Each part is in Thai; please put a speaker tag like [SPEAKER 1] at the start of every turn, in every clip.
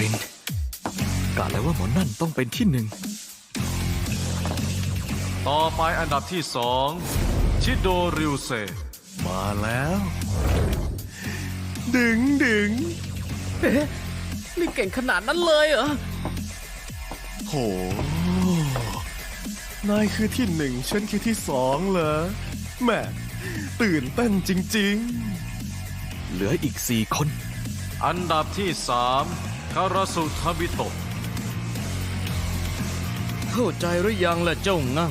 [SPEAKER 1] รินกะแล้วว่าหมอนั่นต้องเป็นที่หนึ่ง
[SPEAKER 2] ต่อไปอันดับที่สองชิโดริวเซ
[SPEAKER 1] มาแล้ว
[SPEAKER 3] ดึงดึง
[SPEAKER 4] นี่เก่งขนาดนั้นเลยเหรอ
[SPEAKER 3] โห นายคือที่หนึ่งฉันคือที่สองเหรอแหม่ตื่นเต้นจริง
[SPEAKER 1] เหลืออีกสี่คน
[SPEAKER 2] อันดับที่สาม คาราสุทาบิโตะ
[SPEAKER 4] เข้าใจหรือยังล่ะเจ้างั่ง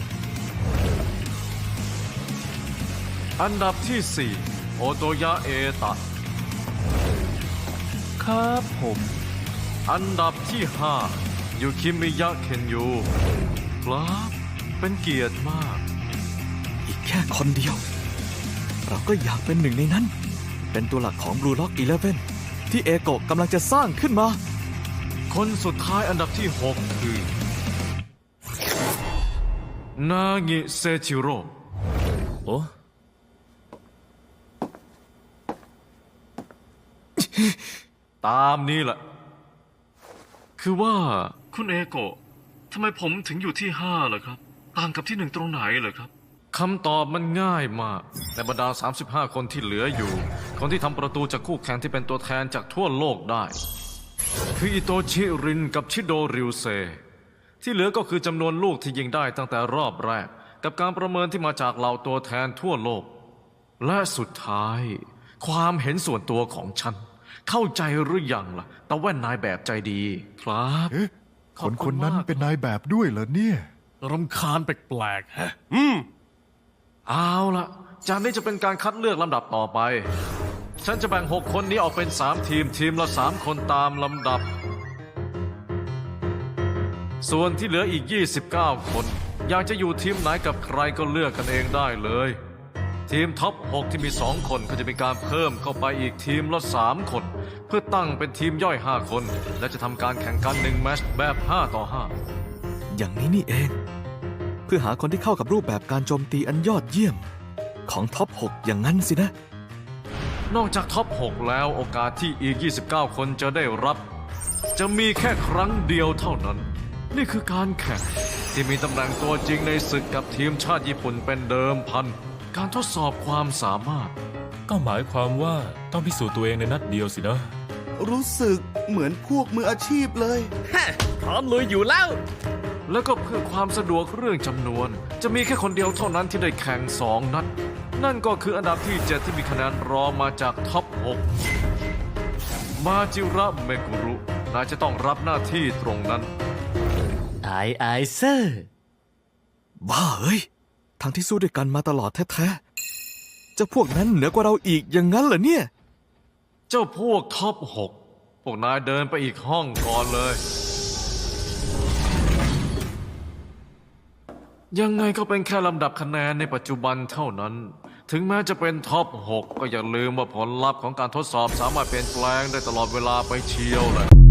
[SPEAKER 2] อันดับที่สี่โอโตยะเอตะ
[SPEAKER 3] ๆครับผม
[SPEAKER 2] อันดับที่ห้ายูคิมิยะเคนยูครับเป็นเกียรติมาก
[SPEAKER 1] อีกแค่คนเดียว เราก็อยากเป็นหนึ่งในนั้น เป็นตัวหลักของ Blue Lock 11 ที่เอโกะกำลังจะสร้างขึ้นมา
[SPEAKER 2] คนสุดท้ายอันดับที่หกคือ นางิเซจิโร่
[SPEAKER 4] โอ้
[SPEAKER 2] ตามนี้แหละ คือว่าคุณเอโกะทำไมผมถึงอยู่ที่ห้าล่ะครับ ต่างกับที่หนึ่งตรงไหนเหรอครับคำตอบมันง่ายมาก ในบรรดา 35 คนที่เหลืออยู่ คนที่ทำประตูจากคู่แข่งที่เป็นตัวแทนจากทั่วโลกได้ คืออิโตชิรินกับชิโดริวเซ ที่เหลือก็คือจำนวนลูกที่ยิงได้ตั้งแต่รอบแรก กับการประเมินที่มาจากเหล่าตัวแทนทั่วโลก และสุดท้าย ความเห็นส่วนตัวของฉัน เข้าใจหรือยังล่ะแต่แว่นนายแบบใจดีครับ
[SPEAKER 5] เอ๊ะ
[SPEAKER 2] ข
[SPEAKER 5] ค
[SPEAKER 2] อบ
[SPEAKER 5] น
[SPEAKER 2] คุ
[SPEAKER 5] คน
[SPEAKER 2] ณ
[SPEAKER 5] นั้น
[SPEAKER 2] มาก
[SPEAKER 5] เป็นนายแบบด้วยเหรอเนี่ย
[SPEAKER 6] รำคาญแปลกๆฮะ
[SPEAKER 3] อืม
[SPEAKER 2] เอาล่ะจากนี้จะเป็นการคัดเลือกลำดับต่อไป ฉันจะแบ่ง 6 คนนี้ออกเป็น 3 ทีมทีมละ 3 คนตามลำดับ ส่วนที่เหลืออีก 29 คน อยากจะอยู่ทีมไหนกับใครก็เลือกกันเองได้เลย ทีมท็อป 6 ที่มี 2 คนก็จะมีการเพิ่มเข้าไปอีกทีมละ 3 คน เพื่อตั้งเป็นทีมย่อย 5 คน และจะทำการแข่งกัน1แมตช์แบบ 5 ต่อ5
[SPEAKER 1] อย่างนี้นี่เอง เพื่อหาคนที่เข้ากับรูปแบบการโจมตีอันยอดเยี่ยม ของท็อป 6 อย่างนั้นสินะ
[SPEAKER 2] นอกจากท็อป 6 แล้วโอกาสที่อีก 29 คนจะได้รับ จะมีแค่ครั้งเดียวเท่านั้น นี่คือการแข่งที่มีตำแหน่งตัวจริงในศึกกับทีมชาติญี่ปุ่นเป็นเดิมพัน การทดสอบความสามารถ
[SPEAKER 6] ก็หมายความว่าต้องพิสูจน์ตัวเองในนัดเดียวสินะ
[SPEAKER 7] รู้สึกเหมือนพวกมืออาชีพเลย
[SPEAKER 4] ฮะพร้อมลุยอยู่แล้ว
[SPEAKER 2] แล้วก็เพื่อความสะดวกเรื่องจำนวน จะมีแค่คนเดียวเท่านั้นที่ได้แข่งสองนัด นั่นก็คืออันดับที่ 7 ที่มีคะแนนรองมาจากท็อป 6 มาจิระเมกุรุ นายจะต้องรับหน้าที่ตรงนั้น
[SPEAKER 4] ไอไอเซอร์
[SPEAKER 1] บ้าเอ้ยทั้งที่สู้ด้วยกันมาตลอดแท้ๆเจะพวกนั้นเหนือกว่าเราอีกอย่างนั้นเหรอเนี่ย
[SPEAKER 2] เจ้าพวกท็อป 6 พวกนายเดินไปอีกห้องก่อนเลย ยังไงก็เป็นแค่ลำดับคะแนนในปัจจุบันเท่านั้น ถึงแม้จะเป็นท็อป 6 ก็อย่าลืมว่าผลลัพธ์ของการทดสอบสามารถเปลี่ยนแปลงได้ตลอดเวลาไปเชียวเลย